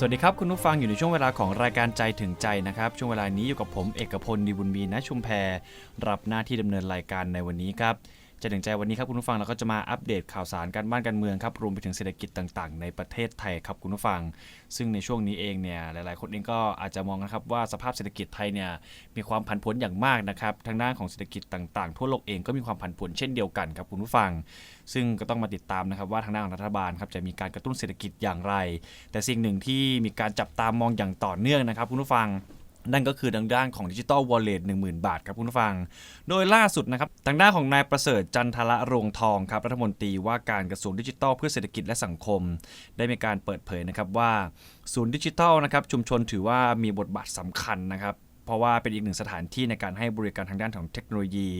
สวัสดีครับ คุณผู้ฟังอยู่ในช่วงเวลาของรายการใจถึงใจนะครับ ช่วงเวลานี้อยู่กับผมเอกพลดีบุญมีณชุมแพรับหน้าที่ดำเนินรายการในวันนี้ครับ ใจถึงใจวันนี้ครับคุณผู้ฟังเราก็จะมาอัปเดตข่าวสารการบ้านการเมืองครับรวมไปถึงเศรษฐกิจต่างๆ ในประเทศไทยครับคุณผู้ฟัง ซึ่งในช่วงนี้เองเนี่ยหลายๆ คนเองก็อาจจะมองนะครับว่าสภาพเศรษฐกิจไทยเนี่ยมีความผันผวนอย่างมากนะครับทางด้านของเศรษฐกิจต่างๆ ทั่วโลกเองก็มีความผันผวนเช่นเดียวกันครับคุณผู้ฟัง ซึ่งก็ต้องมาติดตามนะครับว่าทางด้านของรัฐบาลครับจะมีการกระตุ้นเศรษฐกิจอย่างไร แต่สิ่งหนึ่งที่มีการจับตามองอย่างต่อเนื่องนะครับคุณผู้ฟัง นั่นก็คือทางด้านของดิจิตอลวอลเล็ตหนึ่งหมื่นบาทครับคุณผู้ฟัง โดยล่าสุดนะครับทางด้านของนายประเสริฐจันทละรงทองครับรัฐมนตรีว่าการกระทรวงดิจิทัลเพื่อเศรษฐกิจและสังคม ได้มีการเปิดเผยนะครับว่าศูนย์ดิจิทัลนะครับชุมชนถือว่ามีบทบาทสำคัญนะครับ เพราะว่าเป็นอีกหนึ่งสถานที่ในการให้บริการทางด้านของเทคโนโลยี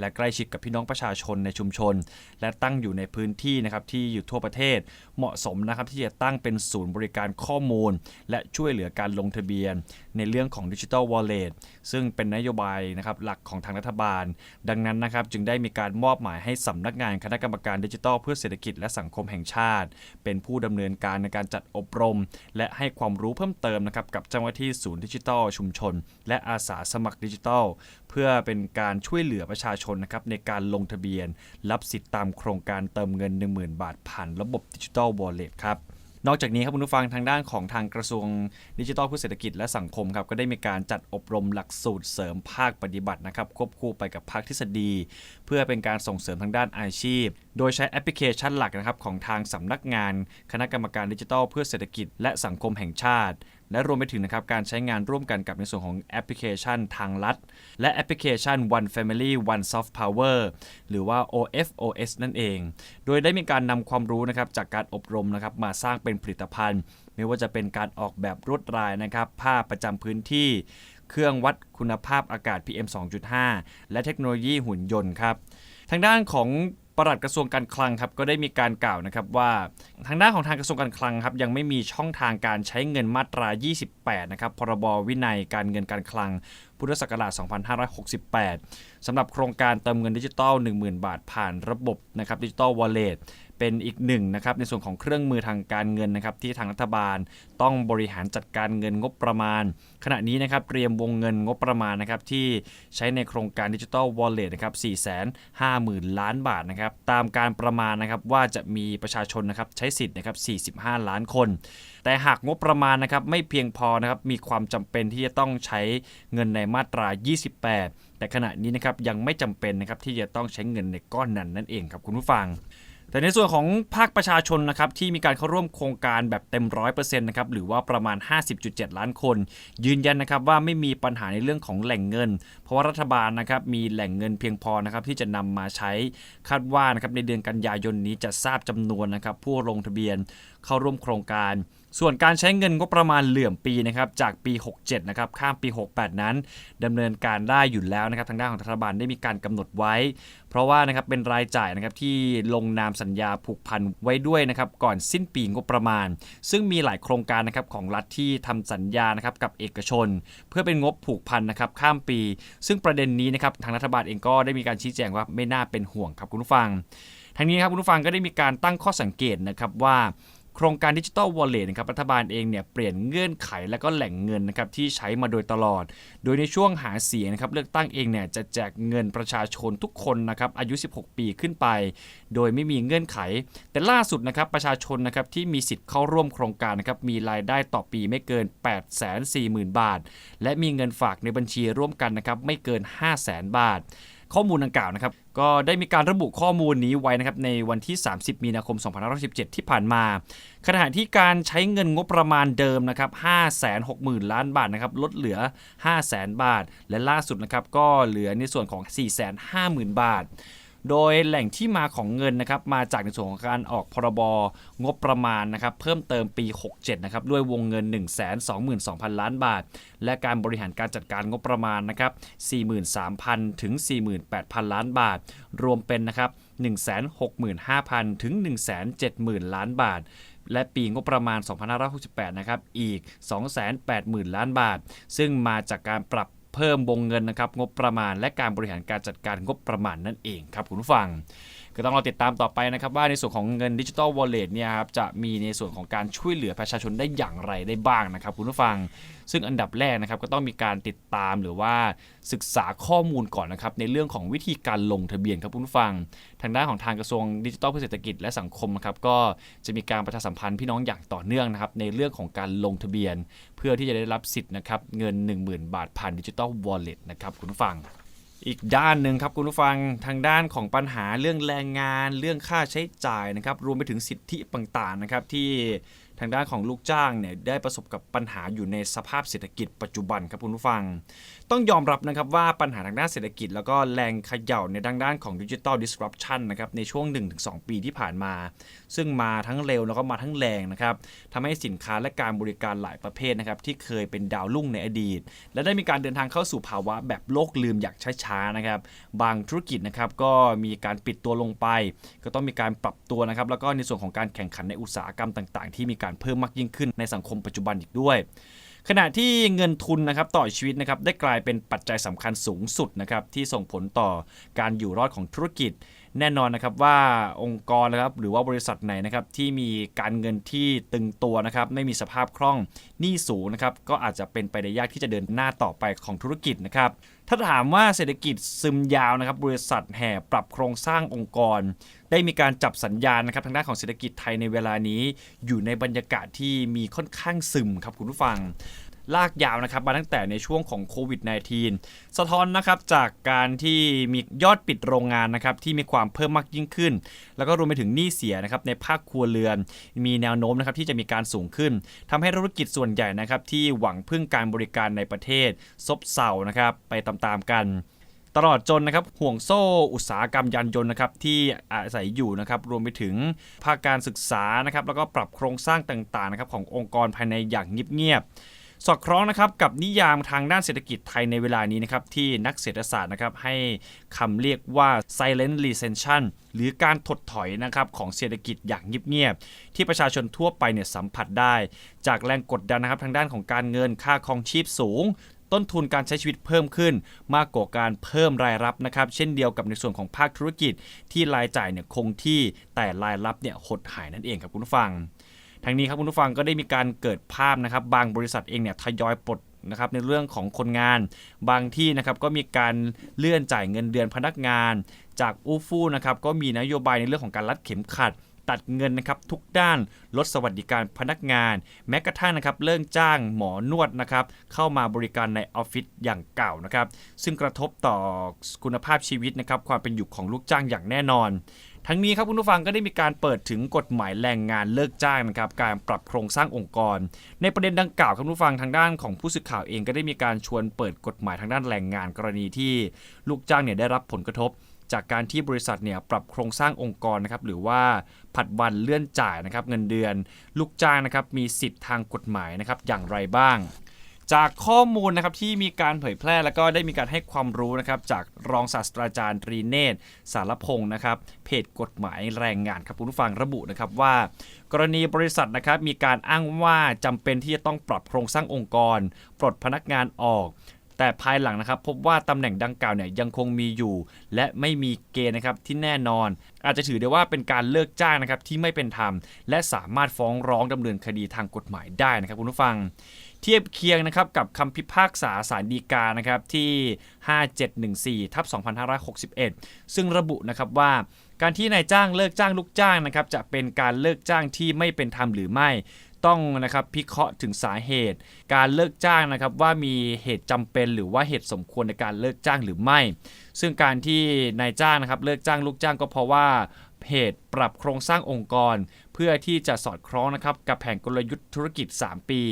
และใกล้ชิดกับพี่น้องประชาชนในชุมชน และตั้งอยู่ในพื้นที่นะครับที่อยู่ทั่วประเทศเหมาะสมนะครับที่จะตั้งเป็นศูนย์บริการข้อมูล และช่วยเหลือการลงทะเบียน ในเรื่องของดิจิ t a ลวอลเล็ตซึ่งเป็นนโยบายนะครับหลักของทางรัฐบาล ดังนั้นนะครับจึงได้มีการมอบหมายให้สำนักงานคณะกรรมการดิจิทัลเพื่อเศรษฐกิจและสังคมแห่งชาติ เป็นผู้ดำเนินการในการจัดอบรม และให้ความรู้เพิ่มเติมนะครับกับเจ้าหน้าที่ศูนย์ดิจิทัลชุมชน และอาสาสมัครดิจิทัล เพื่อเป็นการช่วยเหลือประชาชนนะครับในการลงทะเบียน รับสิทธิ์ตามโครงการเติมเงิน 10,000 บาทผ่านระบบดิจิทัลวอลเล็ตครับนอกจากนี้ครับคุณผู้ฟังทางด้านของทางกระทรวงดิจิทัลเพื่อเศรษฐกิจและสังคมครับก็ได้มีการจัดอบรมหลักสูตรเสริมภาคปฏิบัตินะครับควบคู่ไปกับภาคทฤษฎี เพื่อเป็นการส่งเสริมทางด้านอาชีพ โดยใช้แอปพลิเคชันหลักนะครับของทางสำนักงาน คณะกรรมการดิจิทัล เพื่อเศรษฐกิจและสังคมแห่งชาติ และรวมไปถึงนะครับการใช้งานร่วมกันกับในส่วนของแอปพลิเคชันทางลัด และแอปพลิเคชัน One Family One Soft Power หรือว่า OFOS นั่นเอง โดยได้มีการนำความรู้นะครับจากการอบรมนะครับมาสร้างเป็นผลิตภัณฑ์ ไม่ว่าจะเป็นการออกแบบรวดลายนะครับผ้าประจำพื้นที่ เครื่องวัดคุณภาพอากาศ PM 2.5 และเทคโนโลยีหุ่นยนต์ครับ ทางด้านของปลัดกระทรวงการคลังครับก็ได้มีการกล่าวนะครับว่าทางด้านของทางกระทรวงการคลังครับยังไม่มีช่องทางการใช้เงินมาตรา 28 นะครับพรบวินัยการเงินการคลังพุทธศักราช 2568 สำหรับโครงการเติมเงินดิจิตอล 10,000 บาทผ่านระบบนะครับดิจิตอลวอลเล็ต เป็นอีกหนึ่งนะครับในส่วนของเครื่องมือทางการเงินนะครับที่ทางรัฐบาลต้องบริหารจัดการเงินงบประมาณ ขณะนี้นะครับเตรียมวงเงินงบประมาณนะครับที่ใช้ในโครงการดิจิตอลวอลเล็ตนะครับ450,000 ล้านบาทนะครับตามการประมาณนะครับว่าจะมีประชาชนนะครับใช้สิทธิ์นะครับ45 ล้านคน แต่หากงบประมาณนะครับไม่เพียงพอนะครับมีความจำเป็นที่จะต้องใช้เงินในมาตรา 28 แต่ขณะนี้นะครับยังไม่จำเป็นนะครับที่จะต้องใช้เงินในก้อนนั้นนั่นเองครับคุณผู้ฟัง แต่ในส่วนของภาคประชาชนนะครับที่มีการเข้าร่วมโครงการแบบเต็มร้อยเปอร์เซ็นต์นะครับหรือว่าประมาณ 50.7 ล้านคน ยืนยันนะครับว่าไม่มีปัญหาในเรื่องของแหล่งเงิน เพราะว่ารัฐบาลนะครับมีแหล่งเงินเพียงพอนะครับที่จะนำมาใช้คาดว่านะครับในเดือนกันยายนนี้จะทราบจำนวนนะครับผู้ลงทะเบียนเข้าร่วมโครงการ ส่วนการใช้เงินงบประมาณเหลื่อมปีนะครับจากปี 67 นะครับข้ามปี 68 นั้นดำเนินการได้อยู่แล้วนะครับทางด้านของรัฐบาลได้มีการกำหนดไว้ เพราะว่านะครับเป็นรายจ่ายนะครับที่ลงนามสัญญาผูกพันไว้ด้วยนะครับก่อนสิ้นปีงบประมาณ ซึ่งมีหลายโครงการนะครับของรัฐที่ทำสัญญานะครับกับเอกชน เพื่อเป็นงบผูกพันนะครับข้ามปี ซึ่งประเด็นนี้นะครับทางรัฐบาลเองก็ได้มีการชี้แจงว่าไม่น่าเป็นห่วงครับคุณผู้ฟังทั้งนี้ครับคุณผู้ฟังก็ได้มีการตั้งข้อสังเกตนะครับว่า โครงการดิจิ t a ลวอลเล็ตนะครับรัฐบาลเองเนี่ยเปลี่ยนเงื่อนไขและก็แหล่งเงินนะครับที่ใช้มาโดยตลอด โดยในช่วงหาเสียงนะครับเลือกตั้งเองเนี่ยจะแจกเงินประชาชนทุกคนนะครับอายุ 16 ปีขึ้นไป โดยไม่มีเงื่อนไข แต่ล่าสุดนะครับประชาชนนะครับที่มีสิทธิ์เข้าร่วมโครงการนะครับมีรายได้ต่อปีไม่เกิน 840,000 บาท และมีเงินฝากในบัญชีร่วมกันนะครับไม่เกิน 500,000 บาท ข้อมูลดังกล่าวนะครับก็ได้มีการระบุข้อมูลนี้ไว้นะครับในวันที่ 30 มีนาคม 2517 ที่ผ่านมาขณะที่การใช้เงินงบประมาณเดิมนะครับ 560,000 ล้านบาทนะครับลดเหลือ 500,000 บาท และล่าสุดนะครับก็เหลือในส่วนของ 450,000 บาท โดยแหล่งที่มาของเงินนะครับมาจากในส่วนของการออกพรบงบประมาณนะครับเพิ่มเติมปี 67 นะครับด้วยวงเงิน 122,000 ล้านบาท และการบริหารการจัดการงบประมาณนะครับ 43,000 ถึง 48,000 ล้านบาท รวมเป็นนะครับ165,000 ถึง 170,000 ล้านบาทและปีงบประมาณ 2568 นะครับ อีก 280,000 ล้านบาท ซึ่งมาจากการปรับ เพิ่มวงเงินนะครับงบประมาณ และการบริหารการจัดการงบประมาณนั่นเองครับคุณผู้ฟัง ก็ต้องรอติดตามต่อไปนะครับว่าในส่วนของเงินดิจิ t a ลวอลเล็ตเนี่ยครับจะมีในส่วนของการช่วยเหลือประชาชนได้อย่างไรได้บ้างนะครับคุณผู้ฟัง ซึ่งอันดับแรกนะครับก็ต้องมีการติดตามหรือว่าศึกษาข้อมูลก่อนนะครับในเรื่องของวิธีการลงทะเบียนครับคุณผู้ฟัง ทางด้านของทางกระทรวงดิจิทัลเพื่อเศรษฐกิจและสังคมนะครับก็จะมีการประชาสัมพันธ์พี่น้องอย่างต่อเนื่องนะครับในเรื่องของการลงทะเบียน เพื่อที่จะได้รับสิทธิ์นะครับเงิน 10,000 บาทผ่านดิจิทัลวอลเล็ตนะครับคุณผู้ฟัง อีกด้านหนึ่งครับคุณผู้ฟังทางด้านของปัญหาเรื่องแรงงาน เรื่องค่าใช้จ่ายนะครับรวมไปถึงสิทธิต่างๆนะครับที่ทางด้านของลูกจ้างเนี่ยได้ประสบกับปัญหาอยู่ในสภาพเศรษฐกิจปัจจุบันครับคุณผู้ฟัง ต้องยอมรับนะครับว่าปัญหาทางด้านเศรษฐกิจ แล้วก็แรงเขย่าในทางด้านของดิจิ t a ล disruption นะครับในช่วง 1-2 ปีที่ผ่านมา ซึ่งมาทั้งเร็วแล้วก็มาทั้งแรงนะครับทำให้สินค้าและการบริการหลายประเภทนะครับที่เคยเป็นดาวรุ่งในอดีต และได้มีการเดินทางเข้าสู่ภาวะแบบโลกลืมอย่างช้าๆนะครับบางธุรกิจนะครับก็มีการปิดตัวลงไป ก็ต้องมีการปรับตัวนะครับแล้วก็ในส่วนของการแข่งขันในอุตสาหกรรมต่าง ๆ ที่มีการเพิ่มมากยิ่งขึ้นในสังคมปัจจุบันอีกด้วย ขณะที่เงินทุนนะครับต่อชีวิตนะครับได้กลายเป็นปัจจัยสำคัญสูงสุดนะครับที่ส่งผลต่อการอยู่รอดของธุรกิจ แน่นอนนะครับว่าองค์กรนะครับหรือว่าบริษัทไหนนะครับที่มีการเงินที่ตึงตัวนะครับไม่มีสภาพคล่องหนี้สูงนะครับก็อาจจะเป็นไปได้ยากที่จะเดินหน้าต่อไปของธุรกิจนะครับถ้าถามว่าเศรษฐกิจซึมยาวนะครับบริษัทแห่ปรับโครงสร้างองค์กร ได้มีการจับสัญญาณนะครับทางด้านของเศรษฐกิจไทยในเวลานี้ อยู่ในบรรยากาศที่มีค่อนข้างซึมครับคุณผู้ฟัง ลากยาวนะครับมาตั้งแต่ในช่วงของโควิด -19 สะท้อนนะครับจากการที่มียอดปิดโรงงานนะครับที่มีความเพิ่มมากยิ่งขึ้น แล้วก็รวมไปถึงหนี้เสียนะครับในภาคครัวเรือน มีแนวโน้มนะครับที่จะมีการสูงขึ้นทำให้ธุรกิจส่วนใหญ่นะครับที่หวังพึ่งการบริการในประเทศ ซบเซานะครับไปตามๆกันตลอดจนนะครับห่วงโซ่อุตสาหกรรมยานยนต์นะครับที่อาศัยอยู่นะครับรวมไปถึงภาคการศึกษานะครับแล้วก็ปรับโครงสร้างต่างๆนะครับขององค์กรภายในอย่างเงียบๆ สอดคล้องนะครับกับนิยามทางด้านเศรษฐกิจไทยในเวลานี้นะครับที่นักเศรษฐศาสตร์นะครับให้คำเรียกว่า silent recession หรือการถดถอยนะครับของเศรษฐกิจอย่างเงียบๆที่ประชาชนทั่วไปเนี่ยสัมผัสได้ จากแรงกดดันนะครับทางด้านของการเงินค่าครองชีพสูงต้นทุนการใช้ชีวิตเพิ่มขึ้น มากกว่าการเพิ่มรายรับนะครับ เช่นเดียวกับในส่วนของภาคธุรกิจที่รายจ่ายเนี่ยคงที่แต่รายรับเนี่ยหดหายนั่นเองครับคุณผู้ฟัง ทั้งนี้ครับคุณผู้ฟังก็ได้มีการเกิดภาพนะครับ บางบริษัทเองเนี่ยทยอยปลดนะครับในเรื่องของคนงานบางที่นะครับก็มีการเลื่อนจ่ายเงินเดือนพนักงาน จากอูฟู่นะครับก็มีนโยบายในเรื่องของการรัดเข็มขัด ตัดเงินนะครับทุกด้านลดสวัสดิการพนักงาน แม้กระทั่งนะครับเรื่องจ้างหมอนวดนะครับเข้ามาบริการในออฟฟิศอย่างเก่านะครับซึ่งกระทบต่อคุณภาพชีวิตนะครับความเป็นอยู่ของลูกจ้างอย่างแน่นอน ทั้งนี้ครับคุณผู้ฟังก็ได้มีการเปิดถึงกฎหมายแรงงานเลิกจ้างนะครับการปรับโครงสร้างองค์กร ในประเด็นดังกล่าวครับคุณผู้ฟังทางด้านของผู้สื่อข่าวเองก็ได้มีการชวนเปิดกฎหมายทางด้านแรงงานกรณีที่ลูกจ้างเนี่ยได้รับผลกระทบ จากการที่บริษัทเนี่ยปรับโครงสร้างองค์กรนะครับหรือว่าผัดวันเลื่อนจ่ายนะครับเงินเดือน ลูกจ้างนะครับมีสิทธิ์ทางกฎหมายนะครับอย่างไรบ้าง จากข้อมูลนะครับที่มีการเผยแพร่แล้วก็ได้มีการให้ความรู้นะครับจากรองศาสตราจารย์ตรีเนตร สารพงศ์นะครับเพจกฎหมายแรงงานครับคุณผู้ฟังระบุนะครับว่า กรณีบริษัทนะครับมีการอ้างว่าจำเป็นที่จะต้องปรับโครงสร้างองค์กร ปลดพนักงานออก แต่ภายหลังนะครับพบว่าตำแหน่งดังกล่าวเนี่ยยังคงมีอยู่ และไม่มีเกณฑ์นะครับที่แน่นอน อาจจะถือได้ว่าเป็นการเลิกจ้างนะครับที่ไม่เป็นธรรม และสามารถฟ้องร้องดำเนินคดีทางกฎหมายได้นะครับคุณผู้ฟัง เทียบเคียงนะครับกับคำพิพากษาสารดีกานะครับที่ 5714ทับ2561 ซึ่งระบุนะครับว่าการที่นายจ้างเลิกจ้างลูกจ้างนะครับจะเป็นการเลิกจ้างที่ไม่เป็นธรรมหรือไม่ ต้องนะครับพิเคราะห์ถึงสาเหตุ การเลิกจ้างนะครับว่ามีเหตุจำเป็นหรือว่าเหตุสมควรในการเลิกจ้างหรือไม่ ซึ่งการที่นายจ้างนะครับเลิกจ้างลูกจ้างก็เพราะว่า เพจปรับโครงสร้างองค์กร เพื่อที่จะสอดคล้องนะครับกับแผนกลยุทธ์ธุรกิจ 3 ปี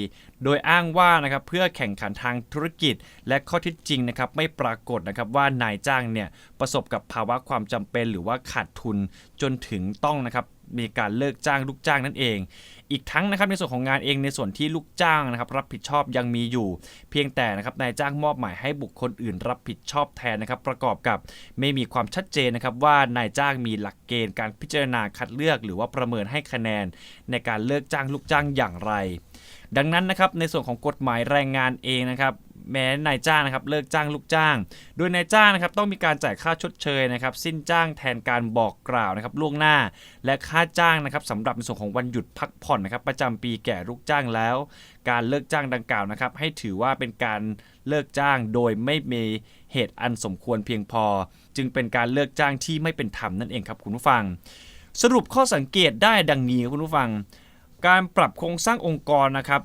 โดยอ้างว่านะครับเพื่อแข่งขันทางธุรกิจ และข้อเท็จจริงนะครับไม่ปรากฏนะครับว่านายจ้างเนี่ยประสบกับภาวะความจำเป็นหรือว่าขาดทุนจนถึงต้องนะครับมีการเลิกจ้างลูกจ้างนั่นเอง อีกทั้งนะครับในส่วนของงานเองในส่วนที่ลูกจ้างนะครับรับผิดชอบยังมีอยู่ เพียงแต่นะครับนายจ้างมอบหมายให้บุคคลอื่น รับผิดชอบแทนนะครับประกอบกับไม่มีความชัดเจนนะครับว่านายจ้างมีหลักเกณฑ์การพิจารณาคัดเลือก หรือว่าประเมินให้คะแนน ในการเลิกจ้างลูกจ้างอย่างไร ดังนั้นนะครับในส่วนของกฎหมายแรงงานเองนะครับ แม้นายจ้างนะครับเลิกจ้างลูกจ้าง โดยนายจ้างนะครับต้องมีการจ่ายค่าชดเชยนะครับสิ้นจ้างแทนการบอกกล่าวนะครับล่วงหน้า และค่าจ้างนะครับสำหรับในส่วนของวันหยุดพักผ่อนนะครับประจำปีแก่ลูกจ้างแล้ว การเลิกจ้างดังกล่าวนะครับให้ถือว่าเป็นการเลิกจ้างโดยไม่มีเหตุอันสมควรเพียงพอ จึงเป็นการเลิกจ้างที่ไม่เป็นธรรมนั่นเองครับคุณผู้ฟัง สรุปข้อสังเกตได้ดังนี้ครับคุณผู้ฟัง การปรับโครงสร้างองค์กรนะครับ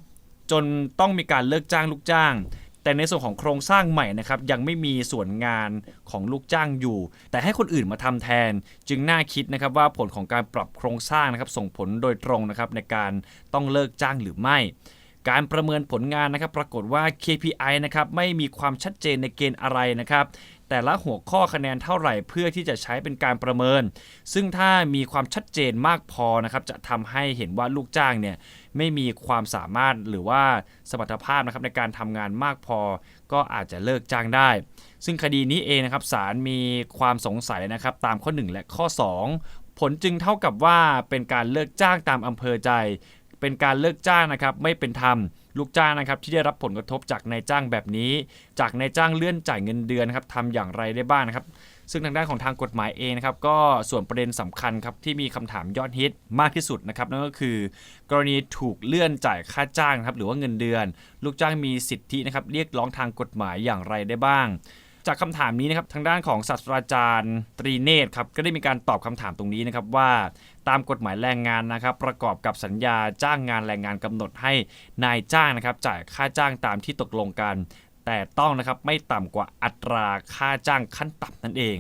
จนต้องมีการเลิกจ้างลูกจ้าง แต่ในส่วนของโครงสร้างใหม่นะครับยังไม่มีส่วนงานของลูกจ้างอยู่ แต่ให้คนอื่นมาทำแทน จึงน่าคิดนะครับว่าผลของการปรับโครงสร้างนะครับส่งผลโดยตรงนะครับในการต้องเลิกจ้างหรือไม่การประเมินผลงานนะครับปรากฏว่า KPI นะครับไม่มีความชัดเจนในเกณฑ์อะไรนะครับ แต่ละหัวข้อคะแนนเท่าไหร่เพื่อที่จะใช้เป็นการประเมิน ซึ่งถ้ามีความชัดเจนมากพอนะครับจะทำให้เห็นว่าลูกจ้างเนี่ยไม่มีความสามารถหรือว่าสมรรถภาพนะครับในการทำงานมากพอ ก็อาจจะเลิกจ้างได้ ซึ่งคดีนี้เองนะครับศาลมีความสงสัยนะครับตามข้อ 1 และข้อ 2 ผลจึงเท่ากับว่าเป็นการเลิกจ้างตามอำเภอใจ เป็นการเลิกจ้างนะครับไม่เป็นธรรม ลูกจ้างนะครับที่ได้รับผลกระทบจากนายจ้างแบบนี้ จากนายจ้างเลื่อนจ่ายเงินเดือนครับทำอย่างไรได้บ้างนะครับ ซึ่งทางด้านของทางกฎหมายเองนะครับก็ส่วนประเด็นสำคัญครับที่มีคำถามยอดฮิตมากที่สุดนะครับนั่นก็คือ กรณีถูกเลื่อนจ่ายค่าจ้างครับหรือว่าเงินเดือน ลูกจ้างมีสิทธินะครับเรียกร้องทางกฎหมายอย่างไรได้บ้าง จากคำถามนี้นะครับทางด้านของศาสตราจารย์ตรีเนตรครับก็ได้มีการตอบคำถามตรงนี้นะครับว่าตามกฎหมายแรงงานนะครับ ประกอบกับสัญญาจ้างงานแรงงานกำหนดให้นายจ้างนะครับ จ่ายค่าจ้างตามที่ตกลงกัน แต่ต้องนะครับไม่ต่ำกว่าอัตราค่าจ้างขั้นต่ำนั่นเอง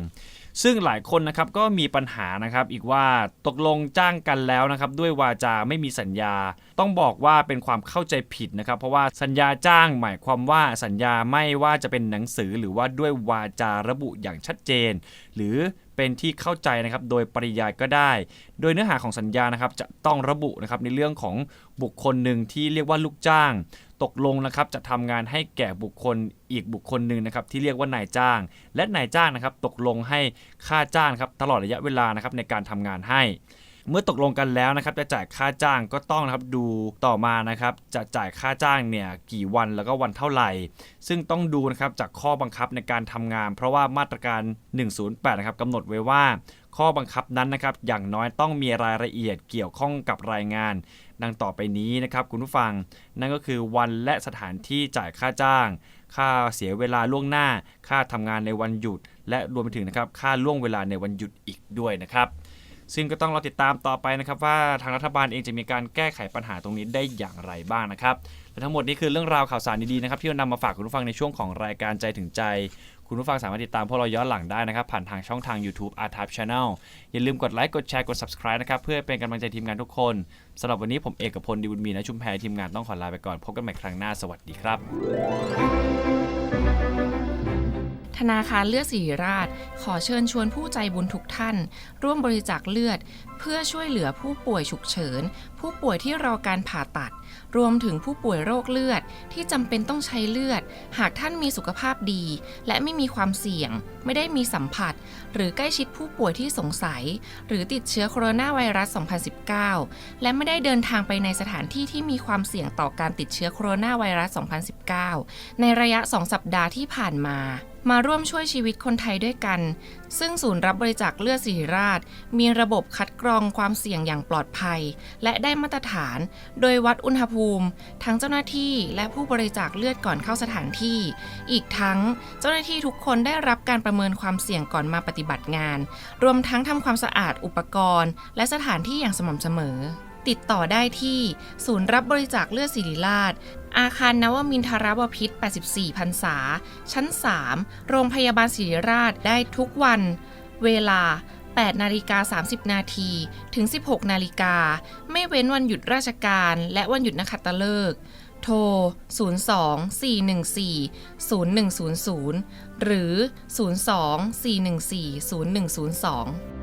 ซึ่งหลายคนนะครับก็มีปัญหานะครับอีกว่าตกลงจ้างกันแล้วนะครับด้วยวาจาไม่มีสัญญา ต้องบอกว่าเป็นความเข้าใจผิดนะครับ เพราะว่าสัญญาจ้างหมายความว่าสัญญาไม่ว่าจะเป็นหนังสือหรือว่าด้วยวาจาระบุอย่างชัดเจน หรือเป็นที่เข้าใจนะครับโดยปริยายก็ได้ โดยเนื้อหาของสัญญานะครับจะต้องระบุนะครับในเรื่องของบุคคลหนึ่งที่เรียกว่าลูกจ้าง ตกลงนะครับจะทำงานให้แก่บุคคลอีกบุคคลหนึ่งนะครับที่เรียกว่านายจ้าง และนายจ้างนะครับตกลงให้ค่าจ้างครับตลอดระยะเวลานะครับในการทำงานให้ เมื่อตกลงกันแล้วนะครับจะจ่ายค่าจ้างก็ต้องนะครับดูต่อมานะครับจะจ่ายค่าจ้างเนี่ยกี่วันแล้วก็วันเท่าไหร่ ซึ่งต้องดูนะครับจากข้อบังคับในการทำงาน เพราะว่ามาตรการ 108 นะครับกำหนดไว้ว่าข้อบังคับนั้นนะครับอย่างน้อยต้องมีรายละเอียดเกี่ยวข้องกับรายงาน ดังต่อไปนี้นะครับคุณผู้ฟัง นั่นก็คือวันและสถานที่จ่ายค่าจ้าง ค่าเสียเวลาล่วงหน้า ค่าทำงานในวันหยุด และรวมไปถึงนะครับค่าล่วงเวลาในวันหยุดอีกด้วยนะครับ ซึ่งก็ต้องรอติดตามต่อไปนะครับว่าทางรัฐบาลเองจะมีการแก้ไขปัญหาตรงนี้ได้อย่างไรบ้างนะครับและทั้งหมดนี้คือเรื่องราวข่าวสารดีๆนะครับที่เรานำมาฝากคุณผู้ฟังในช่วงของรายการใจถึงใจ คุณผู้ฟังสามารถติดตามพวกเราย้อนหลังได้นะครับ ผ่านทางช่องทาง YouTube Art Type Channel อย่าลืมกดไลค์กดแชร์กด subscribe นะครับเพื่อเป็นกำลังใจทีมงานทุกคนสำหรับวันนี้ผมเอกพลดีบุญมีนะชุมแพรทีมงานต้องขอลาไปก่อนพบกันใหม่ครั้งหน้าสวัสดีครับ ธนาคารเลือดศิริราช ขอเชิญชวนผู้ใจบุญทุกท่าน ร่วมบริจาคเลือด เพื่อช่วยเหลือผู้ป่วยฉุกเฉิน ผู้ป่วยที่รอการผ่าตัด รวมถึงผู้ป่วยโรคเลือดที่จำเป็นต้องใช้เลือด หากท่านมีสุขภาพดี และไม่มีความเสี่ยง ไม่ได้มีสัมผัส หรือใกล้ชิดผู้ป่วยที่สงสัย หรือติดเชื้อโคโรนาไวรัส 2019 และไม่ได้เดินทางไปในสถานที่ที่มีความเสี่ยงต่อการติดเชื้อโคโรนาไวรัส 2019 ในระยะ 2 สัปดาห์ที่ผ่านมา มาร่วมช่วยชีวิตคนไทยด้วยกัน ซึ่งศูนย์รับบริจาคเลือดศิริราช มีระบบคัดกรองความเสี่ยงอย่างปลอดภัย และได้มาตรฐาน โดยวัดอุณหภูมิ ทั้งเจ้าหน้าที่และผู้บริจาคเลือดก่อนเข้าสถานที่ อีกทั้งเจ้าหน้าที่ทุกคนได้รับการประเมินความเสี่ยงก่อนมาปฏิบัติงาน รวมทั้งทำความสะอาดอุปกรณ์ และสถานที่อย่างสม่ำเสมอติดต่อได้ที่ ศูนย์รับบริจาคเลือดศิริราช อาคารนวมินทรบพิษ 84 พรรษา ชั้น 3 โรงพยาบาลศิริราชได้ทุกวัน เวลา 8 นาฬิกา 30 นาที ถึง 16 นาฬิกา ไม่เว้นวันหยุดราชการและวันหยุดนักขัตฤกษ์โทร 02 414 0100 หรือ 02 414 0102